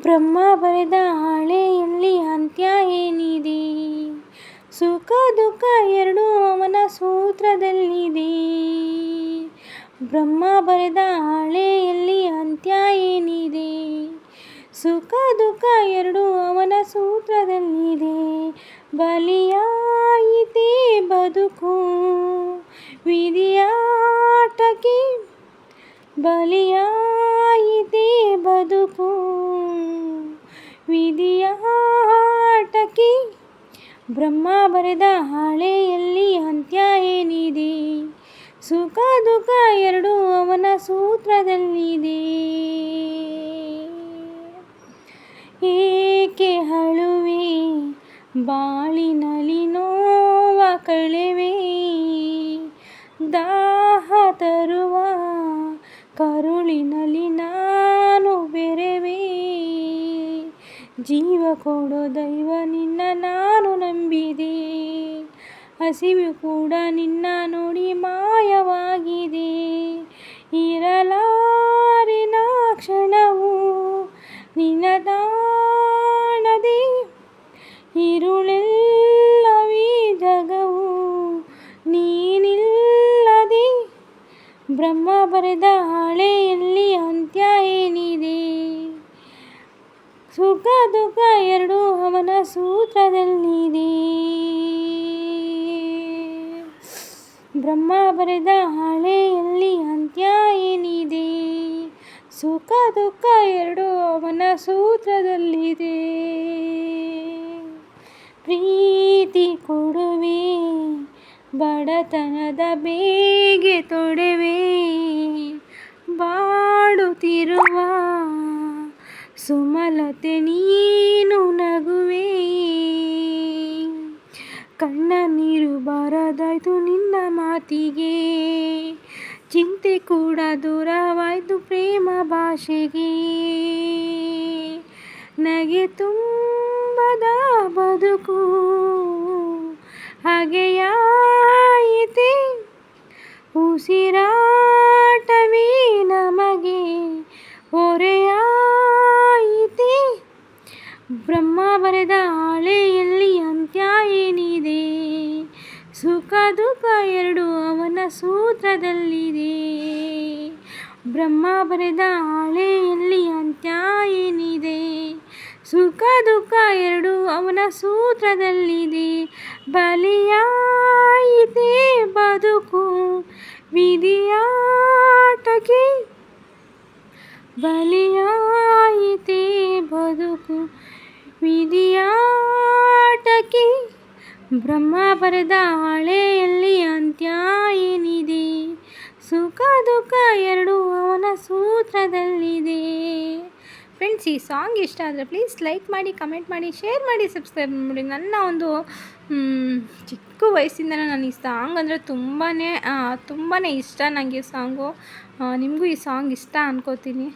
ಬ್ರಹ್ಮ ಬರೆದ ಹಾಳೆಯಲ್ಲಿ ಅಂತ್ಯ ಏನಿದೆ? ಸುಖ ದುಃಖ ಎರಡೂ ಅವನ ಸೂತ್ರದಲ್ಲಿದೆ. ಬ್ರಹ್ಮ ಬರೆದ ಹಾಳೆಯಲ್ಲಿ ಅಂತ್ಯ ಏನಿದೆ? ಸುಖ ದುಃಖ ಎರಡೂ ಅವನ ಸೂತ್ರದಲ್ಲಿದೆ. ಬಲಿಯಾಯಿತೆ ಬದುಕು ವಿಧಿಯಾಟಕಿ ಬಲಿಯಾಯಿತೇ ಬ್ರಹ್ಮ ಬರೆದ ಹಾಳೆಯಲ್ಲಿ ಅಂತ್ಯ ಏನಿದೆ? ಸುಖ ದುಃಖ ಎರಡು ಅವನ ಸೂತ್ರದಲ್ಲಿದೆ. ಏಕೆ ಅಳುವೆ ಬಾಳಿನಲ್ಲಿ ನೋವ ಕಳೆವೆ? ದಾಹ ತರುವ ಕರುಳಿನಲ್ಲಿ ನಾನು ಜೀವ ಕೊಡೋ ದೈವ ನಿನ್ನ ನಾನು ನಂಬಿದೆ. ಹಸಿವು ಕೂಡ ನಿನ್ನ ನೋಡಿ ಮಾಯವಾಗಿದೆ. ಇರಲಾರಿನ ಕ್ಷಣವು, ನಿನ್ನ ತಾಣದೆ ಇರುಳೆಲ್ಲವೀ ಜಗವು, ನೀನಿಲ್ಲದೆ. ಬ್ರಹ್ಮ ಬರೆದ ಹಳೆಯಲ್ಲಿ ಅಂತ್ಯ ಏನಿದೆ? ಸುಖ ದುಃಖ ಎರಡೂ ಅವನ ಸೂತ್ರದಲ್ಲಿದೆ. ಬ್ರಹ್ಮ ಬರೆದ ಹಾಳೆಯಲ್ಲಿ ಅಂತ್ಯ ಏನಿದೆ ಸುಖ ದುಃಖ ಎರಡು ಅವನ ಸೂತ್ರದಲ್ಲಿದೆ. ಪ್ರೀತಿ ಕೊಡುವೆ, ಬಡತನದ ಬೇಗೆ ತೊಡೆವೆ, ಬಾಡುತ್ತಿರುವ ಸುಮಲತೆ ನೀನು ನಗುವೆ. ಕಣ್ಣ ನೀರು ಬಾರದಾಯ್ತು ನಿನ್ನ ಮಾತಿಗೆ. ಚಿಂತೆ ಕೂಡ ದೂರವಾಯ್ತು ಪ್ರೇಮ ಭಾಷೆಗೆ. ನಗೆ ತುಂಬದ ಬದುಕು ಹಾಗೆಯಾಯಿತೆ. ಉಸಿರಾಟವೇ ಬ್ರಹ್ಮ ಬರೆದ ಹಾಳೆಯಲ್ಲಿ ಅಂತ್ಯ ಏನಿದೆ ಸುಖ ದುಃಖ ಎರಡು ಅವನ ಸೂತ್ರದಲ್ಲಿದೆ. ಬ್ರಹ್ಮ ಬರೆದ ಹಾಳೆಯಲ್ಲಿ ಅಂತ್ಯ ಏನಿದೆ ಸುಖ ದುಃಖ ಎರಡು ಅವನ ಸೂತ್ರದಲ್ಲಿದೆ. ಬಲಿಯಾಯಿತೆ ಬದುಕು ವಿಧಿಯಾಟಕ್ಕೆ ಬಲಿಯಾಯಿತೆ ಬದುಕು ವಿಧಿಯಾಟಕ್ಕೆ ಬ್ರಹ್ಮ ಬರೆದ ಹಳೆಯಲ್ಲಿ ಅಂತ್ಯ ಏನಿದೆ ಸುಖ ದುಃಖ ಎರಡು ಅವನ ಸೂತ್ರದಲ್ಲಿದೆ. ಫ್ರೆಂಡ್ಸ್ ಈ ಸಾಂಗ್ ಇಷ್ಟ ಆದರೆ ಪ್ಲೀಸ್ ಲೈಕ್ ಮಾಡಿ ಕಮೆಂಟ್ ಮಾಡಿ ಶೇರ್ ಮಾಡಿ ಸಬ್ಸ್ಕ್ರೈಬ್ ಮಾಡಿ. ನನ್ನ ಒಂದು ಚಿಕ್ಕ ವಯಸ್ಸಿಂದ ನಾನು ಈ ಸಾಂಗ್ ಅಂದರೆ ತುಂಬಾ ತುಂಬಾ ಇಷ್ಟ ನನಗೆ ಸಾಂಗು ನಿಮಗೂ ಈ ಸಾಂಗ್ ಇಷ್ಟ ಅನ್ಕೋತೀನಿ.